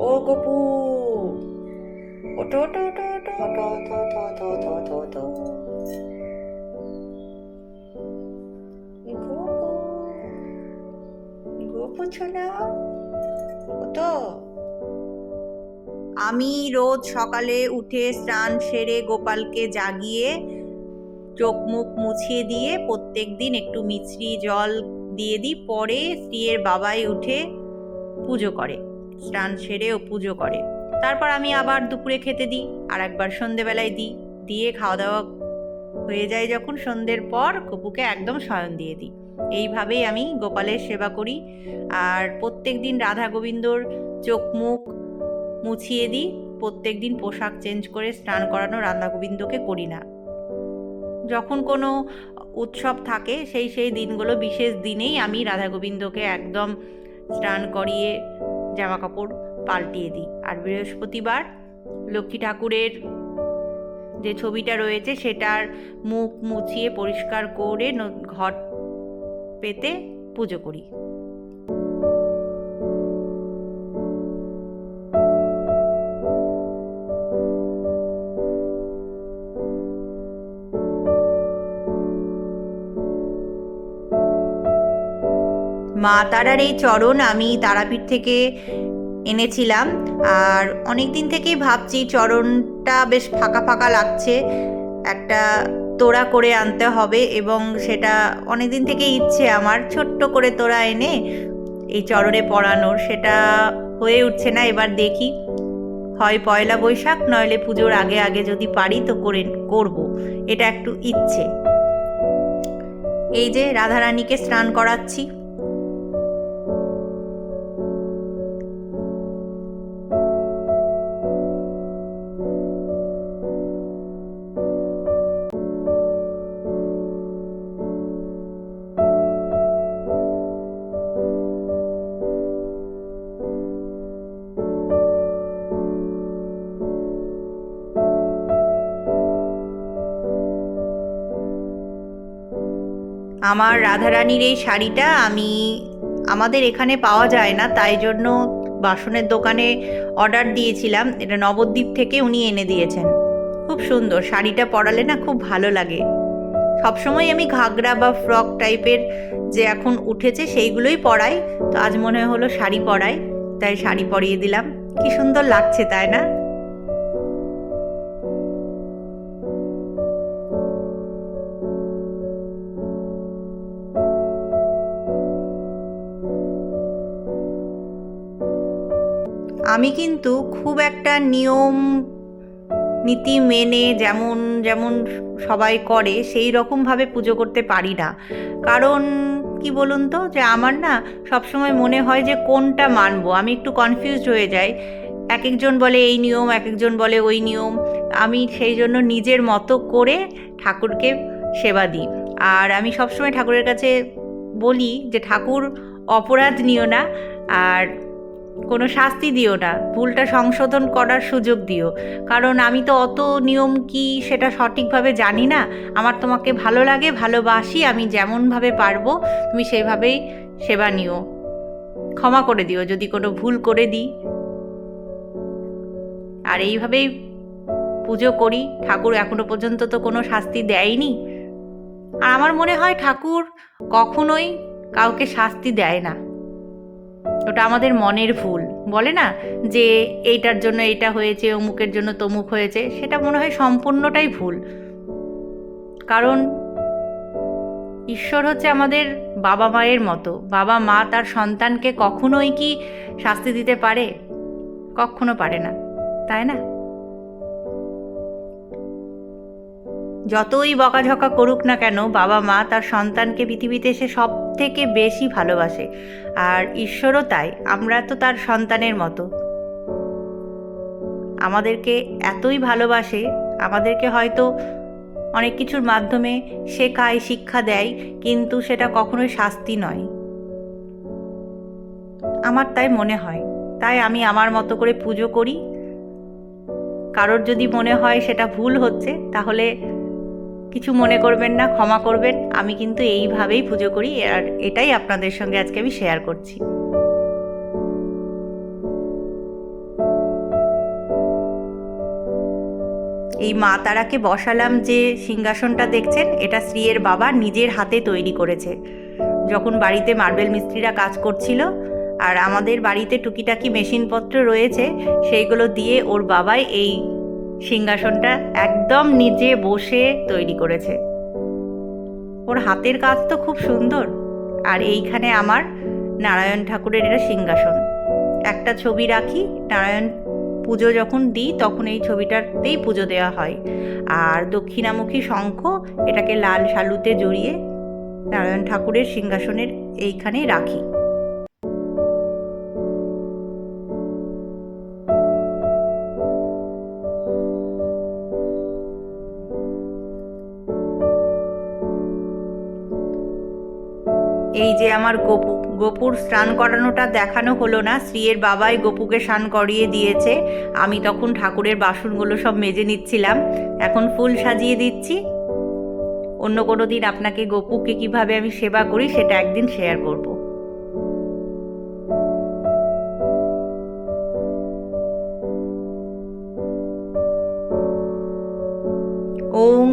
গপু ওটো গপু গপু আমি রোজ সকালে উঠে স্নান সেরে গোপালকে জাগিয়ে চোখ মুখ মুছিয়ে দিয়ে প্রত্যেক দিন একটু মিছরি জল দিয়ে দিই। পরে স্ত্রীর বাবাই উঠে পুজো করে। স্নান সেরে ও পুজো করে। তারপর আমি আবার দুপুরে খেতে দিই, আর একবার সন্ধেবেলায় দিই। দিয়ে খাওয়া দাওয়া হয়ে যায় যখন সন্ধ্যের পর কপুকে একদম শয়ন দিয়ে দিই। এইভাবেই আমি গোপালের সেবা করি, আর প্রত্যেক দিন রাধা গোবিন্দর চোখ মুখ মুছিয়ে দিই। প্রত্যেক দিন পোশাক চেঞ্জ করে স্নান করানো রাধা গোবিন্দকে করি না। যখন কোনো উৎসব থাকে, সেই সেই দিনগুলো, বিশেষ দিনেই আমি রাধা গোবিন্দকে একদম স্নান করিয়ে জামা কাপড় পাল্টিয়ে দিই। আর বৃহস্পতিবার লক্ষ্মী ঠাকুরের যে ছবিটা রয়েছে, সেটার মুখ মুছিয়ে পরিষ্কার করে ঘট পেতে পুজো করি। মা তারার এই চরণ আমি তারাপীঠ থেকে এনেছিলাম। আর অনেক দিন থেকেই ভাবছি চরণটা বেশ ফাঁকা ফাঁকা লাগছে, একটা তোড়া করে আনতে হবে এবং সেটা অনেক দিন থেকে ইচ্ছে আমার, ছোট্ট করে তোড়া এনে এই চরণে পড়ানোর সেটা হয়ে উঠছে না, এবার দেখি। হয় পয়লা বৈশাখ, নইলে পুজোর আগে আগে যদি পারি তো করে, করব, এটা একটু ইচ্ছে। এই যে রাধারানীকে স্নান করাচ্ছি। আমার রাধারানীর এই শাড়িটা আমি, আমাদের এখানে পাওয়া যায় না, তাই জন্য বাসনের দোকানে অর্ডার দিয়েছিলাম। এটা নবদ্বীপ থেকে উনি এনে দিয়েছেন। খুব সুন্দর, শাড়িটা পরালে না খুব ভালো লাগে। সবসময় আমি ঘাগরা বা ফ্রক টাইপের যে এখন উঠেছে সেইগুলোই পরাই। তো আজ মনে হলো শাড়ি পরাই, তাই শাড়ি পরিয়ে দিলাম। কি সুন্দর লাগছে, তাই না? আমি কিন্তু খুব একটা নিয়ম, নীতি মেনে যেমন যেমন সবাই করে, সেই রকমভাবে পুজো করতে পারি না। কারণ কি বলুন তো, যে আমার না সবসময় মনে হয় যে কোনটা মানবো। আমি একটু কনফিউজড হয়ে যাই। এক একজন বলে এই নিয়ম এক একজন বলে ওই নিয়ম। আমি সেই জন্য নিজের মতো করে ঠাকুরকে সেবা দিই। আর আমি সবসময় ঠাকুরের কাছে বলি যে ঠাকুর অপরাধ নিও না। আর কোনো শাস্তি দিও না। ভুলটা সংশোধন করার সুযোগ দিও। কারণ আমি তো অত নিয়ম কি সেটা সঠিকভাবে জানি না। আমার তোমাকে ভালো লাগে, ভালোবাসি, আমি যেমনভাবে পারব, তুমি সেভাবেই সেবা নিও। ক্ষমা করে দিও, যদি কোনো ভুল করে দিই। আর এইভাবেই পুজো করি। ঠাকুর এখনও পর্যন্ত তো কোনো শাস্তি দেয়নি। আর আমার মনে হয় ঠাকুর কখনোই কাউকে শাস্তি দেয় না। ওটা আমাদের মনের ভুল, বলে না? যে এইটার জন্য এইটা হয়েছে, অমুকের জন্য তমুক হয়েছে, সেটা মনে হয় সম্পূর্ণটাই ভুল। কারণ ঈশ্বর হচ্ছে আমাদের বাবা মায়ের মতো। বাবা মা তার সন্তানকে কখনোই কি শাস্তি দিতে পারে? কখনো পারে না, তাই না? যতই বকাঝকা করুক না কেন, বাবা মা তার সন্তানকে পৃথিবীতে এসে সব থেকে বেশি ভালোবাসে। আর ঈশ্বরও তাই, আমরা তো তার সন্তানের মতো। আমাদেরকে এতই ভালোবাসে, আমাদেরকে হয়তো অনেক কিছুর মাধ্যমে শেখায়, শিক্ষা দেয়, কিন্তু সেটা কখনোই শাস্তি নয়। আমার তাই মনে হয়, তাই আমি আমার মতো করে পুজো করি। কারোর যদি মনে হয় সেটা ভুল হচ্ছে, তাহলে কিছু মনে করবেন না, ক্ষমা করবেন। আমি কিন্তু এইভাবেই পুজো করি, আর এটাই আপনাদের সঙ্গে আজকে আমি শেয়ার করছি। এই মা তারাকে বসালাম যে সিংহাসনটা দেখছেন, এটা শ্রীয়ের বাবা নিজের হাতে তৈরি করেছে। যখন বাড়িতে মার্বেল মিস্ত্রিরা কাজ করছিল, আর আমাদের বাড়িতে টুকিটাকি মেশিনপত্র রয়েছে, সেইগুলো দিয়ে ওর বাবাই এই সিংহাসনটা একদম নিজে বসে তৈরি করেছে। ওর হাতের কাজ তো খুব সুন্দর। আর এইখানে আমার নারায়ণ ঠাকুরের এটা সিংহাসন। একটা ছবি রাখি, নারায়ণ পুজো যখন দিই, তখন এই ছবিটাতেই পুজো দেওয়া হয়। আর দক্ষিণামুখী শঙ্খ, এটাকে লাল শালুতে জড়িয়ে নারায়ণ ঠাকুরের সিংহাসনের এইখানেই রাখি। যে আমার গপু, গপুর স্নান করানোটা দেখানো হলো না, স্ত্রীর বাবাই গপুকে স্নান করিয়ে দিয়েছে। আমি তখন ঠাকুরের বাসনগুলো সব মেজে নিচ্ছিলাম। এখন ফুল সাজিয়ে দিচ্ছি। অন্য কোনো দিন আপনাকে গপুকে কীভাবে আমি সেবা করি, সেটা একদিন শেয়ার করব।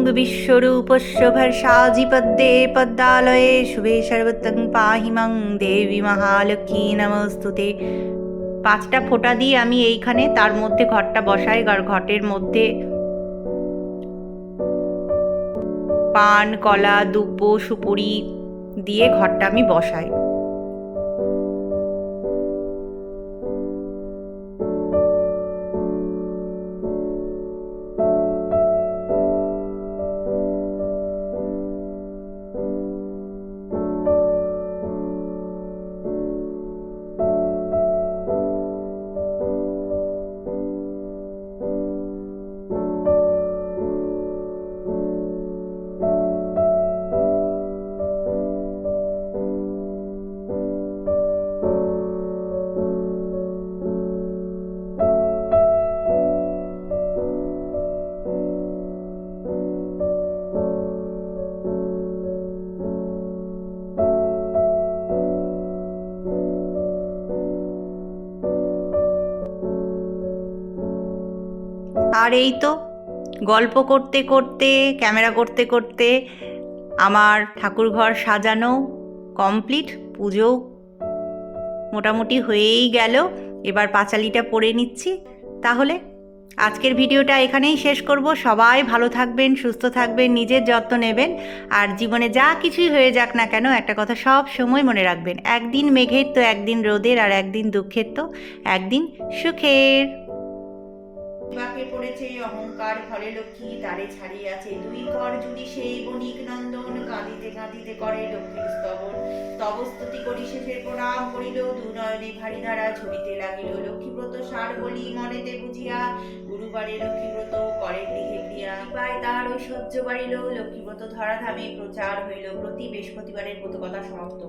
ওং বিশ্বরূপস্য ভর্ষাজিপদ্যে পদ্মালয়ে শুভে সর্বতং পাহি দেবী মহালক্ষ্মী নমস্তুতে পাঁচটা ফোঁটা দিয়ে আমি এইখানে, তার মধ্যে ঘরটা বসাই আর ঘটের মধ্যে পান, কলা, দুব্ব, সুপুরি দিয়ে ঘরটা আমি বসাই। আর এই তো গল্প করতে করতে, ক্যামেরা করতে করতে আমার ঠাকুরঘর সাজানো কমপ্লিট, পুজো মোটামুটি হয়েই গেল। এবার পাঁচালিটা পরে নিচ্ছি। তাহলে আজকের ভিডিওটা এখানেই শেষ করব। সবাই ভালো থাকবেন, সুস্থ থাকবেন, নিজের যত্ন নেবেন। আর জীবনে যা কিছুই হয়ে যাক না কেন, একটা কথা সব সময় মনে রাখবেন। একদিন মেঘের তো একদিন রোদের, আর একদিন দুঃখের তো একদিন সুখের। বাকে পড়েছে, অহংকার ঘরে লক্ষ্মী তারে ছাড়িয়ে আছে। দুই কর জুড়ি সেই বণিক নন্দন কাঁদিতে কাঁদিতে করে লক্ষ্মীর স্তবন। তব স্তুতি করি শেষের প্রণাম করিল, দু নয়নে ভারী ধারা ঝরিতে লাগিল। লক্ষ্মীব্রত সার বলি মনেতে বুঝিয়া, গুরুবারে লক্ষ্মীব্রত করে গৃহে ক্রিয়া পায় তার ঐশ্বর্য বাড়িল লক্ষ্মীব্রত ধরাধামে প্রচার হইল। প্রতি বৃহস্পতিবারের ব্রত কথা সমাপ্ত।